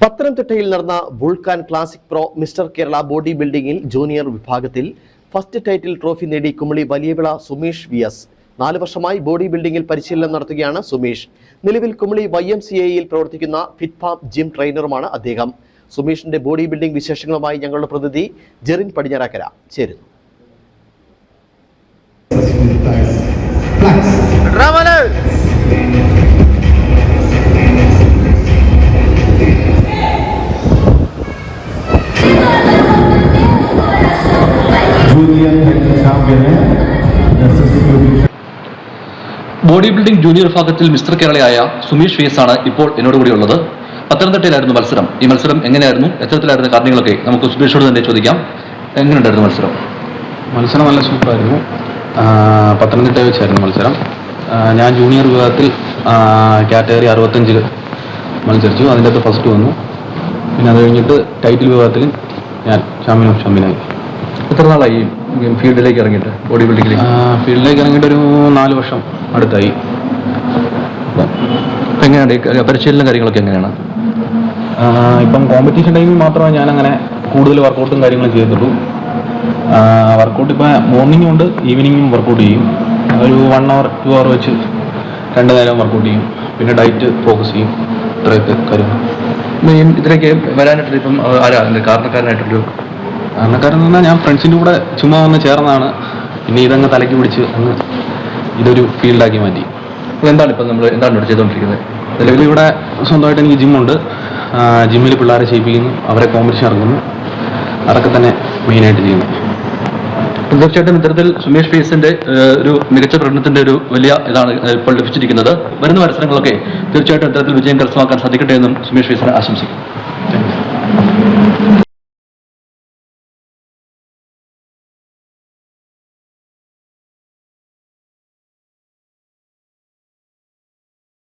പത്തനംതിട്ടയിൽ നടന്ന volcan classic pro mister Kerala body ബിൽഡിംഗിൽ junior വിഭാഗത്തിൽ ഫസ്റ്റ് ടൈറ്റിൽ ട്രോഫി നേടി കുമളി വലിയവിള സുമേഷ് വി എസ്. നാല് വർഷമായി ബോഡി ബിൽഡിംഗിൽ പരിശീലനം നടത്തുകയാണ് സുമേഷ്. നിലവിൽ കുമളി വൈ എം സി എയിൽ പ്രവർത്തിക്കുന്ന ഫിറ്റ്ഫാം ജിം ട്രെയിനറുമാണ് അദ്ദേഹം. സുമേഷിന്റെ ബോഡി ബിൽഡിംഗ് വിശേഷങ്ങളുമായി ഞങ്ങളുടെ പ്രതിനിധി ജെറിൻ പടിഞ്ഞാറക്കര ചേരുന്നു. ജൂനിയർ ബോഡി ബിൽഡിംഗ് ജൂനിയർ വിഭാഗത്തിൽ മിസ്റ്റർ കേരളയായ സുമേഷ് വിയസ് ആണ് ഇപ്പോൾ എന്നോട് കൂടി ഉള്ളത്. പത്തനംതിട്ടയിലായിരുന്നു മത്സരം. ഈ മത്സരം എങ്ങനെയായിരുന്നു? എത്തരത്തിലായിരുന്നു കാര്യങ്ങളൊക്കെ നമുക്ക് സുമേഷോട് തന്നെ ചോദിക്കാം. എങ്ങനെയുണ്ടായിരുന്നു മത്സരം? മത്സരം നല്ല സൂപ്പറായിരുന്നു പത്തനംതിട്ട വെച്ചായിരുന്നു മത്സരം. ഞാൻ ജൂനിയർ വിഭാഗത്തിൽ കാറ്റഗറി അറുപത്തഞ്ച് മത്സരിച്ചു. അതിന്റെ അകത്ത് ഫസ്റ്റ് വന്നു. പിന്നെ അത് കഴിഞ്ഞിട്ട് ടൈറ്റിൽ വിഭാഗത്തിൽ ഞാൻ ചാമ്പ്യൻ ഓഫ് ചാമ്പ്യനായി എത്ര നാളായി? ഫീൽഡിലേക്ക് ഇറങ്ങിയിട്ട് ബോഡി ബിൽഡിംഗിലേക്ക് ആ, ഫീൽഡിലേക്ക് ഇറങ്ങിയിട്ട് ഒരു നാല് വർഷം അടുത്തായി. എങ്ങനെയാണ് പരിശീലനം കാര്യങ്ങളൊക്കെ എങ്ങനെയാണ്? ഇപ്പം കോമ്പറ്റീഷൻ ടൈമിൽ മാത്രമേ ഞാൻ അങ്ങനെ കൂടുതൽ വർക്കൗട്ടും കാര്യങ്ങളും ചെയ്തിട്ടുള്ളൂ. വർക്കൗട്ട് ഇപ്പം മോർണിംഗും ഉണ്ട് ഈവനിങ്ങും വർക്കൗട്ട് ചെയ്യും. ഒരു വൺ അവർ ടു അവർ വെച്ച് രണ്ട് നേരം വർക്കൗട്ട് ചെയ്യും. പിന്നെ ഡയറ്റ് ഫോക്കസ് ചെയ്യും. ഇത്രയൊക്കെ കാര്യങ്ങൾ. ഇതിലേക്ക് വരാനായിട്ട് ഇപ്പം ആരാ? അതിന്റെ കാരണക്കാരനായിട്ടൊരു കാരണം പറഞ്ഞാൽ ഞാൻ ഫ്രണ്ട്സിന്റെ കൂടെ ചുമ്മാ വന്ന് ചേർന്നതാണ് പിന്നെ ഇതങ്ങ് തലയ്ക്ക് പിടിച്ച് അങ്ങ് ഇതൊരു ഫീൽഡാക്കി മാറ്റി. അപ്പോൾ എന്താണ് ഇപ്പം നമ്മൾ എന്താണ് ഇവിടെ ചെയ്തുകൊണ്ടിരിക്കുന്നത്? നിലവിൽ ഇവിടെ സ്വന്തമായിട്ട് എനിക്ക് ജിമ്മുണ്ട്. ജിമ്മിൽ പിള്ളേരെ ചെയ്യിപ്പിക്കുന്നു. അവരെ കോമ്പറ്റീഷൻ ഇറങ്ങുന്നു അതൊക്കെ തന്നെ മെയിനായിട്ട് ചെയ്യുന്നു തീർച്ചയായിട്ടും ഇത്തരത്തിൽ സുമേഷ് ഫേസിന്റെ ഒരു മികച്ച പ്രകടനത്തിന്റെ ഒരു വലിയ ഇതാണ് ഇപ്പോൾ ലഭിച്ചിരിക്കുന്നത്. വരുന്ന മത്സരങ്ങളൊക്കെ തീർച്ചയായിട്ടും ഇത്തരത്തിൽ വിജയം കരസ്ഥമാക്കാൻ സാധിക്കട്ടെ എന്നും സുമേഷ് ഫേസിനെ ആശംസിക്കും